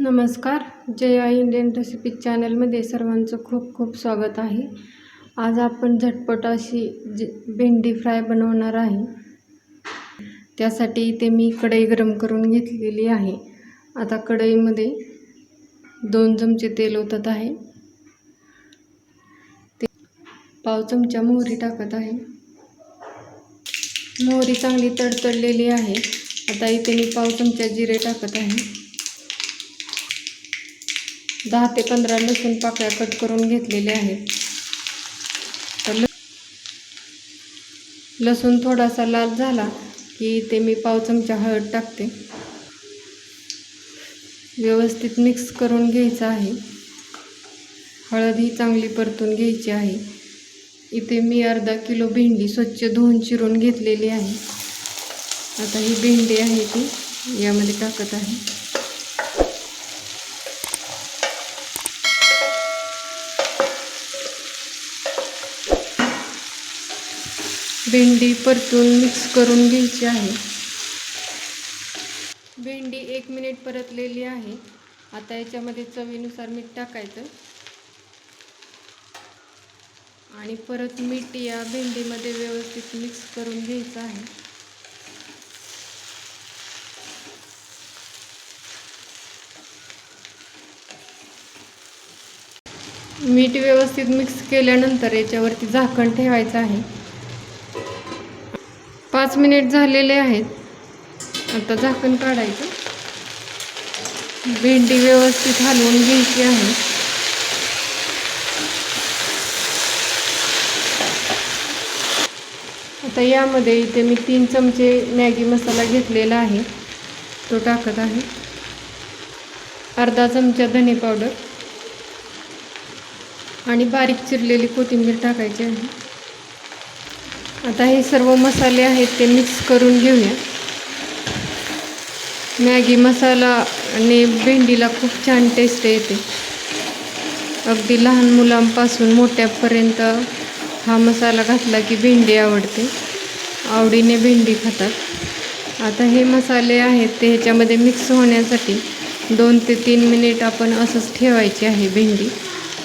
नमस्कार. Jaya Indian recipe चॅनलमध्ये सर्वांचं खूप खूप स्वागत आहे. आज आपण झटपट अशी ज भेंडी फ्राय बनवणार आहे. त्यासाठी इथे मी कढई गरम करून घेतलेली आहे. आता कढईमध्ये दोन चमचे तेल ओतत आहे. ते पाव चमचा मोहरी टाकत आहे. मोहरी चांगली तडतडलेली आहे. आता इथे मी पाव चमचा जिरे टाकत आहे. दहा ते पंधरा लसूण पाकळ्या कट करून घेतलेल्या आहेत. तर लसूण थोडासा लाल झाला की ते मी पाव चमचा हळद टाकते. व्यवस्थित मिक्स करून घ्यायचं आहे. हळद ही चांगली परतून घ्यायची आहे. इथे मी अर्धा किलो भेंडी स्वच्छ धुवून चिरून घेतलेली आहे. आता ही भेंडी आहे ती यामध्ये टाकत आहे. भेंडी परतून मिक्स करून घ्यायची आहे. भेंडी एक मिनिट परतलेली आहे. आता याच्यामध्ये चवीनुसार मीठ टाकायचं. आणि परत मीठ या भेंडीमध्ये व्यवस्थित मिक्स करून घ्यायचं आहे. मीठ व्यवस्थित मिक्स केल्यानंतर याच्यावरती झाकण ठेवायचं आहे. पाच मिनिट झालेले आहेत. आता झाकण काढायचं. भेंडी व्यवस्थित हलवून घ्यायची आहे. आता यामध्ये इथे मी तीन चमचे मॅगी मसाला घेतलेला आहे. तो टाकत आहे. अर्धा चमचा धने पावडर. आणि बारीक चिरलेली कोथिंबीर टाकायची आहे. आता हे सर्व मसाले आहेत ते मिक्स करून घेऊया. मॅगी मसाला आणि भेंडीला खूप छान टेस्ट येते. अगदी लहान मुलांपासून मोठ्यापर्यंत हा मसाला घातला की भेंडी आवडते. आवडीने भेंडी खातात. आता हे मसाले आहेत ते ह्याच्यामध्ये मिक्स होण्यासाठी दोन ते तीन मिनिट आपण असंच ठेवायची आहे भेंडी.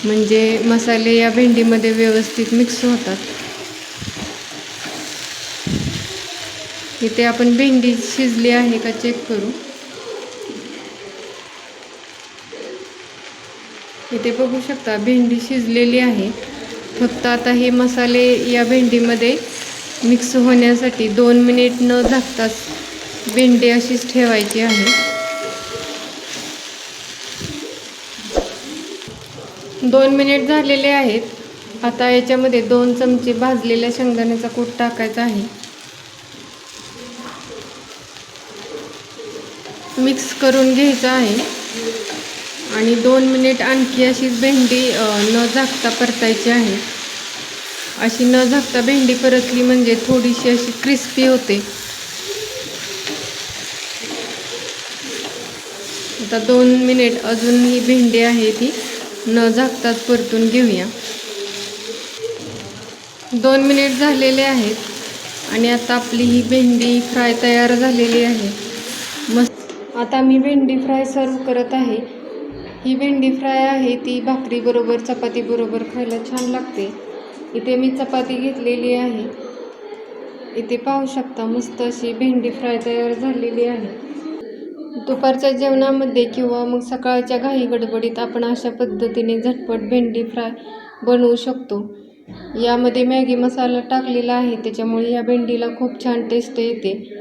म्हणजे मसाले या भेंडीमध्ये व्यवस्थित मिक्स होतात. इथे आपण भेंडी शिजली आहे का चेक करू. इथे बघू शकता भेंडी शिजलेली आहे. फक्त आता हे मसाले या भेंडीमध्ये मिक्स होण्यासाठी दोन मिनिट न झाकताच भेंडी अशीच ठेवायची आहे. दोन मिनिट झालेले आहेत. आता याच्यामध्ये दोन चमचे भाजलेल्या शेंगदाण्याचा कूट टाकायचा आहे. मिक्स करून घ्यायचं आहे. आणि दोन मिनिट आणखी अशीच भेंडी न झाकता परतायची आहे. अशी न झाकता भेंडी परतली म्हणजे थोडीशी अशी क्रिस्पी होते. आता दोन मिनिट अजून ही भेंडी आहे ती. न झाकताच परतून घेऊया. दोन मिनिट झालेले आहेत. आणि आता आपली ही भेंडी फ्राय तयार झालेली आहे. मस्त आता मी भेंडी फ्राय सर्व करत आहे. ही भेंडी फ्राय आहे ती भाकरीबरोबर चपातीबरोबर खायला छान लागते. इथे मी चपाती घेतलेली आहे. इथे पाहू शकता मस्त अशी भेंडी फ्राय तयार झालेली आहे. दुपारच्या जेवणामध्ये किंवा मग सकाळच्या घाई गडबडीत आपण अशा पद्धतीने झटपट भेंडी फ्राय बनवू शकतो. यामध्ये मॅगी मसाला टाकलेला आहे त्याच्यामुळे या भेंडीला खूप छान टेस्ट येते.